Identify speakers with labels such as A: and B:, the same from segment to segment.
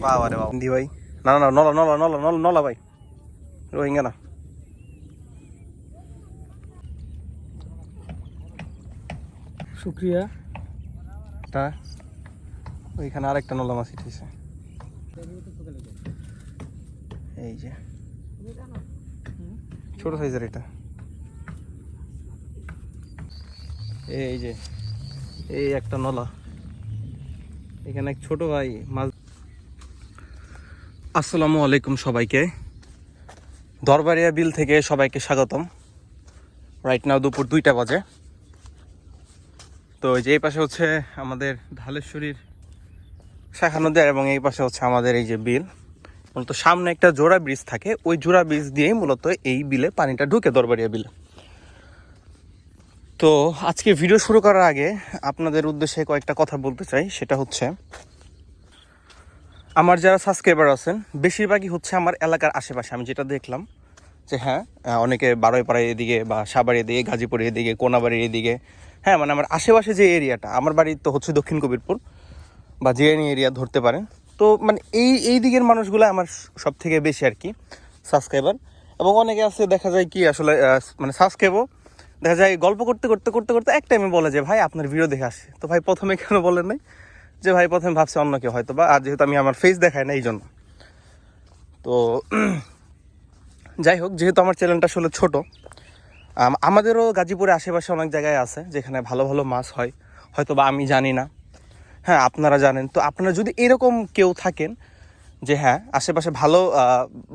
A: বাবা রে বাবা। দি ভাই। না না না, নলা নলা নলা নলা নলা ভাই। রোহিঙ্গা না।
B: শুক্রিয়া
A: তা? ওইখানে আরেকটা নলা মাছ উঠেছে এই যে। ছোট সাইজের এটা। এই যে। এই একটা নলা। এখানে এক ছোট ভাই মাছ আসসালামু আলাইকুম সবাইকে। দরবারিয়া বিল থেকে সবাইকে স্বাগতম। রাইট নাও দুপুর দুইটা বাজে। তো যে এই পাশে হচ্ছে আমাদের ধালেশ্বরীর শাখা নদী এবং এই পাশে হচ্ছে আমাদের এই যে বিল। মূলত সামনে একটা জোড়া ব্রিজ থাকে। ওই জোড়া ব্রিজ দিয়েই মূলত এই বিলে পানিটা ঢুকে দরবারিয়া বিলে। তো আজকে ভিডিও শুরু করার আগে আপনাদের উদ্দেশ্যে কয়েকটা কথা বলতে চাই। সেটা হচ্ছে, আমার যারা সাবস্ক্রাইবার আছেন, বেশিরভাগই হচ্ছে আমার এলাকার আশেপাশে। আমি যেটা দেখলাম যে হ্যাঁ অনেকে বারোইপাড়া এদিকে বা সাবাড়ি এদিকে গাজীপুর এদিকে, কোনাবাড়ির এদিকে হ্যাঁ মানে আমার আশেপাশে যে এরিয়াটা আমার বাড়ি তো হচ্ছে দক্ষিণ কবিরপুর বা জিএনি এরিয়া ধরতে পারেন। তো মানে এই এই দিকের মানুষগুলো আমার সব থেকে বেশি আর কি সাবস্ক্রাইবার এবং অনেকে আছে, দেখা যায় কি আসলে মানে সাবস্ক্রাইবও দেখা যায় গল্প করতে করতে করতে করতে এক টাইমে বলে যে, ভাই, আপনার ভিডিও দেখে আসে। তো ভাই প্রথমে কেন বলেন নাই? যে, ভাই, প্রথমে ভাবছে অন্য কেউ হয়তো বা, আর যেহেতু আমি আমার ফেস দেখাই না এই জন্য তো যাই হোক, যেহেতু আমার চ্যানেলটা আসলে ছোট আমাদেরও গাজীপুরে আশেপাশে অনেক জায়গায় আছে, যেখানে ভালো ভালো মাছ হয়। হয়তো বা আমি জানি না। হ্যাঁ আপনারা জানেন। তো আপনারা যদি এরকম কেউ থাকেন, যে হ্যাঁ আশেপাশে ভালো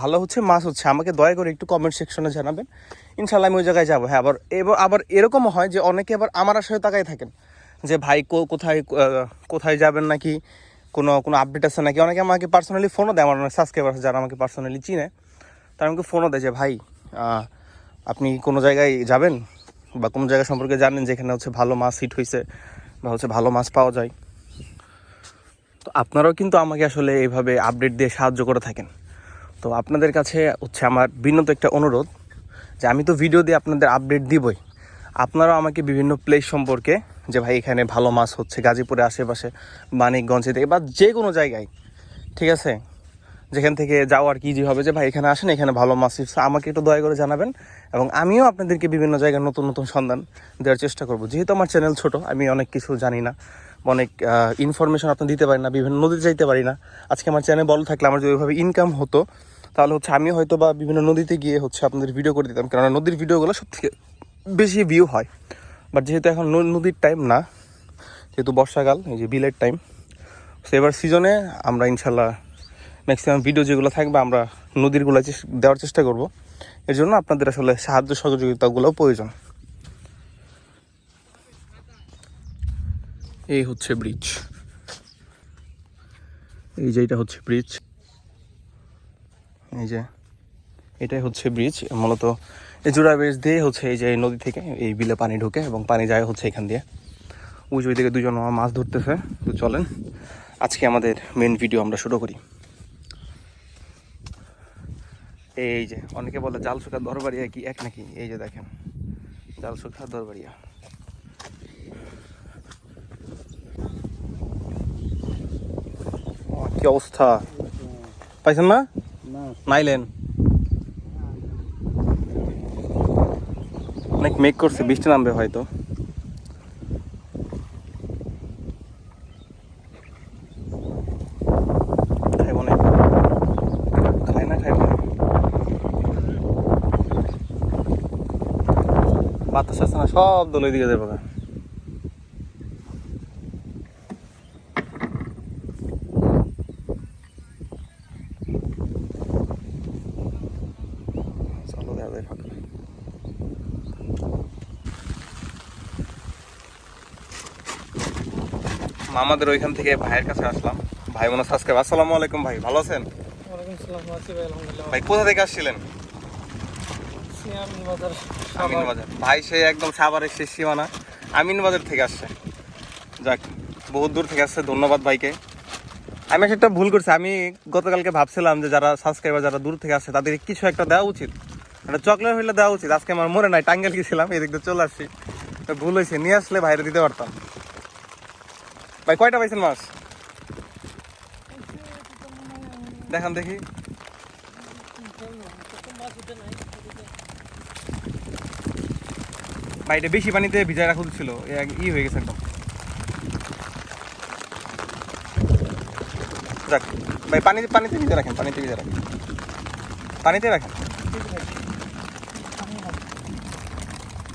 A: ভালো হচ্ছে, মাছ হচ্ছে, আমাকে দয়া করে একটু কমেন্ট সেকশনে জানাবেন। ইনশাল্লাহ আমি ওই জায়গায় যাব। হ্যাঁ আবার এবার, আবার এরকমও হয় যে অনেকে আবার আমার আশায় তাকাই থাকেন যে, ভাই কোথায় কোথায় যাবেন নাকি? কোনো কোনো আপডেট আছে নাকি? অনেকে আমাকে পার্সোনালি ফোনও দেয়, আমার অনেক সাবস্ক্রাইবার যারা আমাকে পার্সোনালি চিনে, তারা আমাকে ফোনও দেয় যে, ভাই আপনি কোনো জায়গায় যাবেন? বা কোনো জায়গা সম্পর্কে জানেন যেখানে হচ্ছে ভালো মাছ হিট হয়েছে বা হচ্ছে ভালো মাছ পাওয়া যায়? তো আপনারাও কিন্তু আমাকে আসলে এইভাবে আপডেট দিয়ে সাহায্য করে থাকেন। তো আপনাদের কাছে হচ্ছে আমার বিনত একটা অনুরোধ যে আমি তো ভিডিও দিয়ে আপনাদের আপডেট দিবই। আপনারাও আমাকে বিভিন্ন প্লেস সম্পর্কে যে ভাই এখানে ভালো মাছ হচ্ছে গাজীপুরে আশেপাশে, মানিকগঞ্জে থেকে বা যে কোনো জায়গায়, ঠিক আছে? যেখান থেকে যাওয়ার কি হবে যে ভাই এখানে আসেন, এখানে ভালো মাছ আমাকে একটু দয়া করে জানাবেন এবং আমিও আপনাদেরকে বিভিন্ন জায়গায় নতুন নতুন সন্ধান দেওয়ার চেষ্টা করব। যেহেতু আমার চ্যানেল ছোট, আমি অনেক কিছু জানি না, অনেক ইনফরমেশন আপনি দিতে পারি না, বিভিন্ন নদীতে যাইতে পারি না। আজকে আমার চ্যানেল বড় থাকলে আমার যদি ওইভাবে ইনকাম হতো তাহলে হচ্ছে আমি হয়তো বা বিভিন্ন নদীতে গিয়ে হচ্ছে আপনাদের ভিডিও করে দিতাম। কেননা নদীর ভিডিওগুলো সব থেকে বেশি ভিউ হয়। বাট যেহেতু এখন নদীর টাইম না, যেহেতু বর্ষাকাল, এই যে বিলের টাইম তো এবার সিজনে আমরা ইনশাল্লাহ ম্যাক্সিমাম ভিডিও যেগুলো থাকবে আমরা নদীরগুলো দেওয়ার চেষ্টা করব। এর জন্য আপনাদের আসলে সাহায্য সহযোগিতাগুলোও প্রয়োজন। এই হচ্ছে ব্রিজ এই যে এটা হচ্ছে ব্রিজ এই যে, এটাই হচ্ছে ব্রিজ মূলত এই জোড়া ব্রিজ দিয়ে হচ্ছে এই যে এই নদী থেকে এই বিলে পানি ঢোকে এবং পানি যায় হচ্ছে এখান দিয়ে। ওই যে ওই দিকে দুজন মাছ ধরতেছে, তো চলেন আজকে আমাদের মেন ভিডিও আমরা শুরু করি। এই যে, অনেকে বলে জাল শুকা দরবারিয়া কি এক নাকি? এই যে দেখেন, জাল শুকা দরবারিয়া। কি অবস্থা? পাইছেন না? নাইলেন। অনেক মেক করছে বৃষ্টি নামবে হয়তো। বাতাস আছে না সব দলের দিকে যাব গা। চলো দেখা যায় ফাঁকা মামাদের ওইখান থেকে ভাইয়ের কাছে আসলাম। ভাই মনে সাবস্ক্রাইব আসসালামু আলাইকুম ভাই ভালো আছেন?
B: ভাই
A: কোথা থেকে আসছিলেন? আমিন বাজার ভাই সে একদম সাভারের শেষ সীমানা। আমিন বাজার থেকে আসছে। যাক বহুত দূর থেকে আসছে ধন্যবাদ ভাইকে। আমি একটা ভুল করছি আমি গতকালকে ভাবছিলাম যে যারা সাবস্ক্রাইবার যারা দূর থেকে আসছে তাদের কিছু একটা দেওয়া উচিত। একটা চকলেট হইলে দেওয়া উচিত। আজকে আমার মনে নাই টাঙ্গেল গেছিলাম এদিক দিয়ে চলে আসছি। ভুল হয়েছে নিয়ে আসলে ভাইরে দিতে পারতাম। ভাই, কয়টা পাইছেন মাছ? দেখান দেখি। বাড়িটা বেশি পানিতে ভিজায় রাখা ছিল ই হয়ে গেছে একদম। যাক, ভাই পানিতে পানিতে ভিজে রাখেন, পানিতে ভিজে রাখেন। পানিতে রাখেন।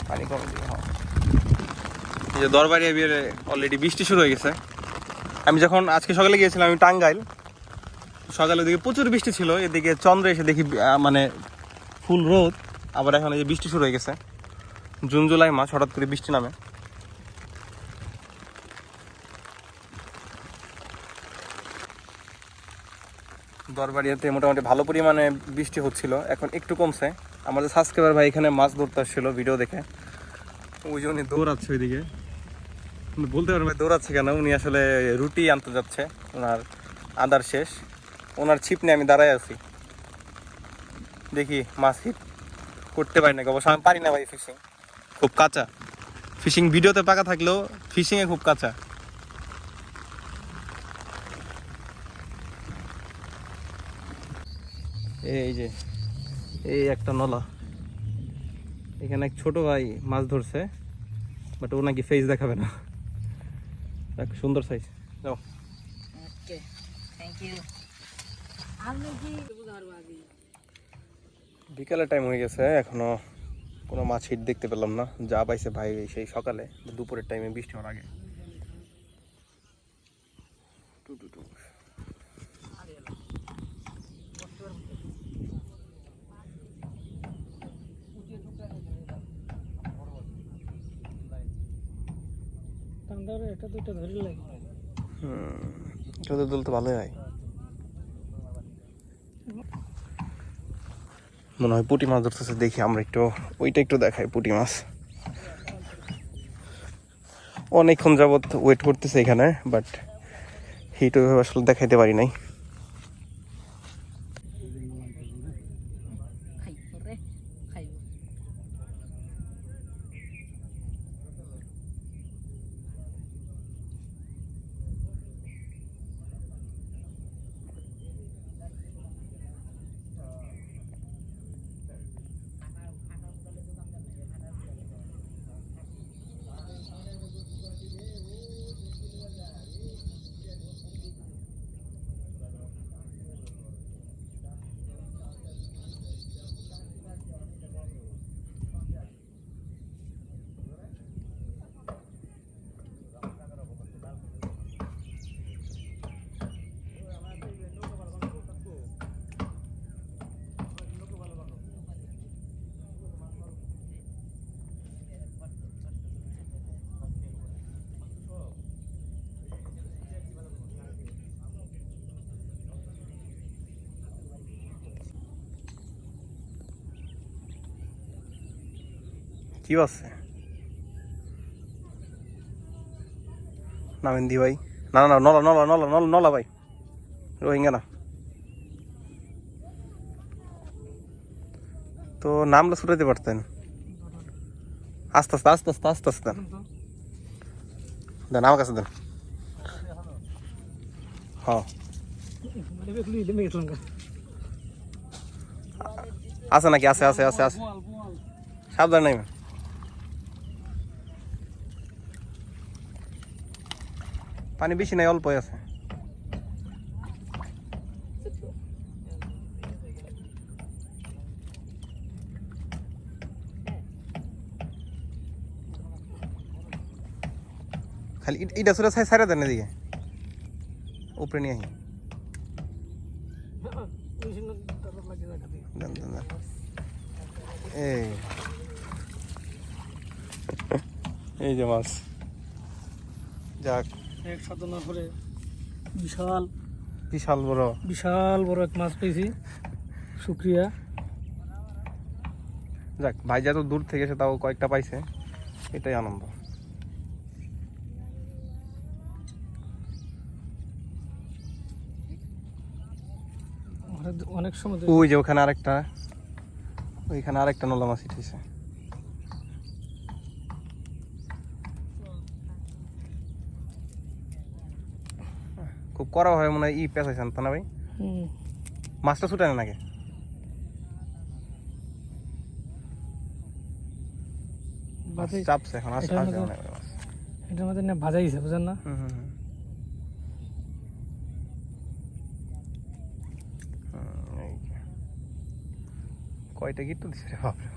A: পানি কম দিয়ে হ্যাঁ। এই যে দরবারি বিয়ের অলরেডি বৃষ্টি শুরু হয়ে গেছে। আমি যখন আজকে সকালে গিয়েছিলাম, আমি টাঙ্গাইল। সকালে ওদিকে প্রচুর বৃষ্টি ছিল, এদিকে চন্দ্র এসে দেখি মানে ফুল রোদ, আবার এখন এই যে বৃষ্টি শুরু হয়ে গেছে। জুন, জুলাই মাস, হঠাৎ করে বৃষ্টি নামে। দরবারিয়াতে মোটামুটি ভালো পরিমাণে বৃষ্টি হচ্ছিল, এখন একটু কমছে। আমাদের সাবস্ক্রাইবার ভাই এখানে মাছ ধরতে আসছিল ভিডিও দেখে। ওই যে উনি দৌড়াচ্ছে ওইদিকে। বলতে পারবেন দৌড়াচ্ছে কেন? উনি আসলে রুটি আনতে যাচ্ছে। ওনার আদার শেষ। ওনার ছিপ নিয়ে আমি দাঁড়ায় আছি। দেখি মাছ হিট করতে পারি না অবশ্য আমি পারি না ভাই ফিশিং খুব কাঁচা। ফিশিং ভিডিওতে পাকা থাকলেও ফিশিংয়ে খুব কাঁচা। এই যে, এই একটা নলা। এখানে এক ছোট ভাই মাছ ধরছে বাট ও নাকি ফেস দেখাবে না। এক সুন্দর সাইজ যাও।
C: ওকে থ্যাংক ইউ আপনি কি
A: বিকালের টাইম হয়ে গেছে এখনও কোনো মাছ হিট দেখতে পেলাম না। যা পাইছে ভাই সেই সকালে দুপুরের টাইমে বৃষ্টি হওয়ার আগে।
B: একটা দুটো ধরে লাগে।
A: হুম দল তো ভালোই হয়। মনে হয় পুটি মাছ ধরতেছে, দেখি আমরা একটু, ওইটা একটু দেখাই পুটি মাছ। অনেকক্ষণ যাবৎ ওয়েট করতেছে এখানে বাট হিট ওইভাবে আসলে দেখাইতে পারি নাই। কি আছে? নামেন দি ভাই। না না, নলা নলা নলা নলা নলা ভাই। রোহিঙ্গা না। তো নামটা ছুটাইতে পারতেন। আস্তে আস্তে আস্তে আস্তে আস্তে আস্তে দেন। আমার কাছে দেন। হ্যাঁ। আছে নাকি? আছে আছে আছে আছে। সাবধান নাই পানি বেশি নাই, অল্পই আছে। খালি ইট- ইটা সুরা সাই সাইরা দেন এদিকে। উপরে নিয়ে আহি।
B: ওই জন্য তারপর লাগে জায়গা দিয়ে
A: দেন দেন দেন। এই। এই যে মাছ। যাক।
B: এক সাধনার পরে বিশাল
A: বিশাল বড়।
B: বিশাল বড় এক মাছ পেয়েছি। শুক্রিয়া
A: যাক ভাই যত দূর থেকে এসে তাও কয়েকটা পাইছে এটাই আনন্দ।
B: অনেক সময়
A: ওই যে ওখানে আরেকটা ওইখানে আরেকটা নলা মাছ উঠেছে। খুব করা হয় মনে হয় ই পেঁচাইছেন তো না ভাই। মাছটা ছুটে না নাকি চাপছে এখন আসছে
B: এটার মধ্যে- না বুঝেন না।
A: কয়টা গিট দিছে রে বাপরে।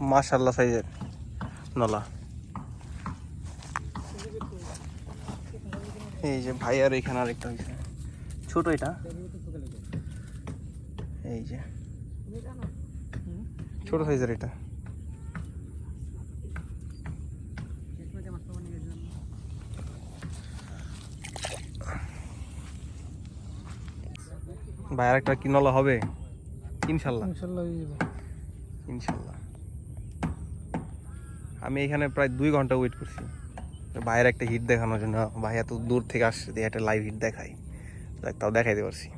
A: মাশাল্লাহ সাইজের। নলা। এই যে ভাই আর এখানে আরেকটা হয়েছে। ছোট এটা। এই যে। ছোট সাইজের এটা। ভাই আরেকটা কি নলা হবে? ইনশাল্লাহ। আমি এখানে প্রায় দুই ঘণ্টা ওয়েট করছি। ভাইয়ের একটা হিট দেখানোর জন্য, ভাই এত দূর থেকে আসছে, দিয়ে একটা লাইভ হিট দেখাই দেখ, তাও দেখাইতে পারছি।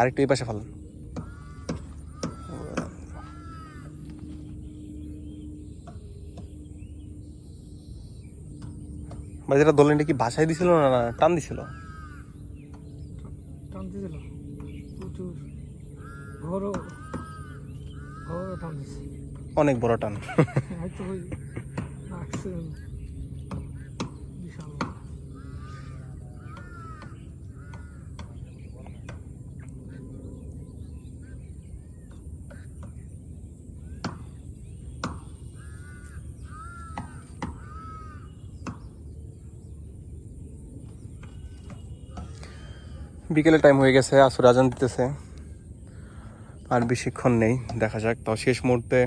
A: আরেকটু এই পাশে ফেলেন। ভাই, যেটা দোলেন কি বাসায় দিছিল না, টান দিছিল
B: টানতে দিল প্রচুর
A: অনেক বড় টান।
B: হয়তো ওই।
A: বিকেলের টাইম হয়ে গেছে আসর আজান দিতেছে। আর বেশিক্ষণ নেই দেখা যাক। তো শেষ মুহূর্তে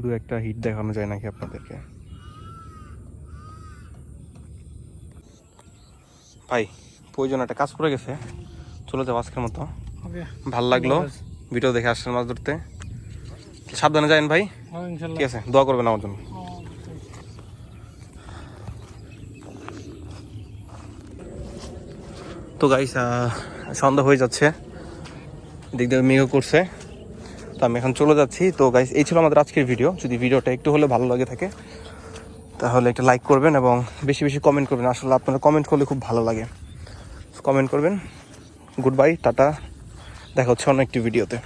A: দু একটা হিট দেখানো যায় নাকি আপনাদেরকে। ভাই প্রয়োজন একটা কাজ করে গেছে। চলে যাব আজকের মতো। ভালো লাগল ভিডিও দেখে আসছেন মাছ ধরতে। সাবধানে যাবেন ভাই।
B: হ্যাঁ
A: ঠিক আছে দোয়া করবেন আমার জন্য। তো গাইস সন্ধ্যা হয়ে যাচ্ছে। দিক দিয়ে করছে। তো আমি এখন চলে যাচ্ছি। তো গাইস এই ছিল আমাদের আজকের ভিডিও যদি ভিডিওটা একটু হলে ভালো লাগে থাকে, তাহলে একটা লাইক করবেন এবং বেশি বেশি কমেন্ট করবেন। আসলে আপনারা কমেন্ট করলে খুব ভালো লাগে। কমেন্ট করবেন। Good bye tata. দেখা হচ্ছে অন্য একটি ভিডিওতে